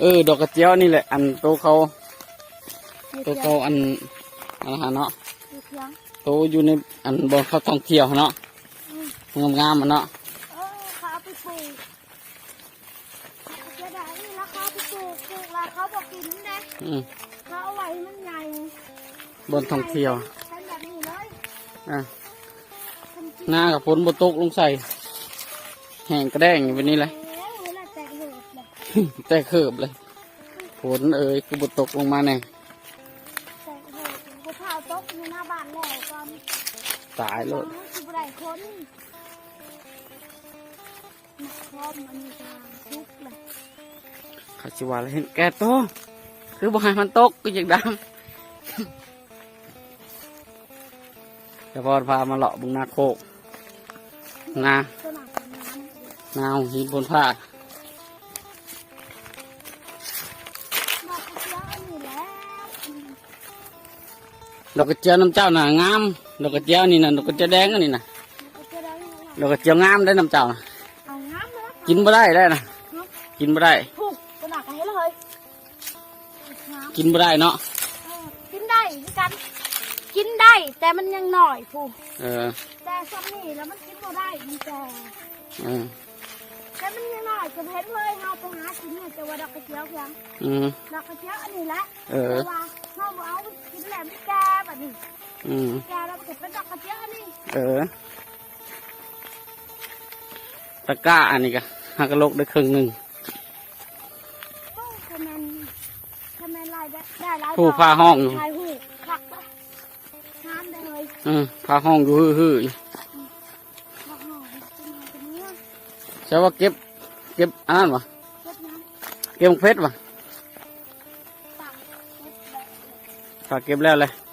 เออ ดอกกระเจียวนี่แหละ อันโตวเขาโตวเขาอันอันนั้นเนาะอยู่เพียงโตวอยู่ในอันบนเขาท่องเที่ยวเนาะงามๆมันเนาะเออเขาเอาไปปลูกจะได้นี่แล้วเขาเอาไปปลูกปลูกแล้วเขาบอกกินนะอืมเขาเอาไว้ให้มันใหญ่บนท่องเที่ยวใช้แบบนี้เลยอะทำกินหน้ากับฝนบนตกลงใส่ แห้งกระแดงอยู่แบบนี้เลย แต่เขิบเลยฝนเอ่ยคือบนตกลงมาแน่แตกเหลือบกูเผาตกในหน้าบ้านแล้วก่อนตายเลยคือบ่ได้คนนักคอมอันนี้ทางทุกข์เลยเขาชิวาแล้วเห็นแก่โตวคือบ่ให้มันตกก็ยังดังแต่พอพามาเลาะบุงนาโคกนา สนามน้ำ นาวหินบนผ้า ดอกกระเจียวน้ำเจ้าน่ะงามดอกกระเจียวนี่น่ะดอกกระเจียวแดงอันนี่น่ะดอกกระเจียวได้ยังไงดอกกระเจียวงามได้น้ำเจ้าน่ะเอาน้ำมาแล้วกินบ่ได้ได้น่ะกินบ่ได้ ถูกสนามกันให้เลยน้ำกินบ่ได้เนาะเออกินได้คือกัน กินได้ แต่มันยังหน่อยผู้เออแต่ซ้ำนี่แล้วมันกินบ่ได้มันแต่เออแต่มันยังหน่อยจะเห็นเลยเฮาไปหากินเนี่ยจะว่าดอกกระเจียวเพียงอืม ดอกกระเจียวอันนี้แหละเออ แต่ว่าเฮาบ่เอากินแหลมไม่แก่แบบนี้อืมแก่ แล้วมันก็เป็นดอกกระเจียวอันนี้เออตะกร้าอันนี้ก็หักกะโหลกได้ครึ่งหนึ่งโอ้คะแนนคะแนนลายได้ได้หลายผู้พาห้องอยู่ลายหูคักเลยงามได้เลยอืมพาห้องอยู่ฮือๆอยู่ดอกหน่อยเป็นไงเป็นเนี้ยใช่ว่าเก็บ เก็บอันนั้นวะเก็บน้เก็บเพชรวะำปากเก็บแบบฝากเก็บแล้วเลยเ